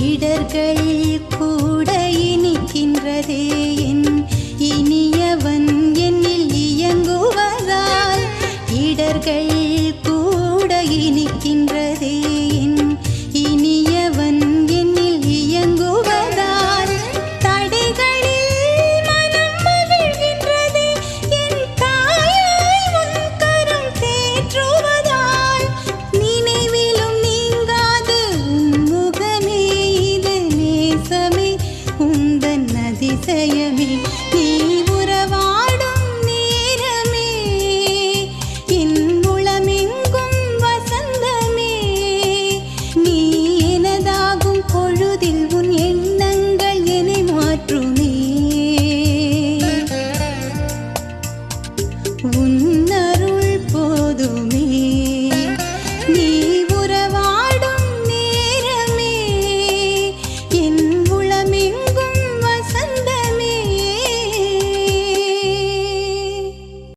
இடர்கள் கூடையின் 月夜明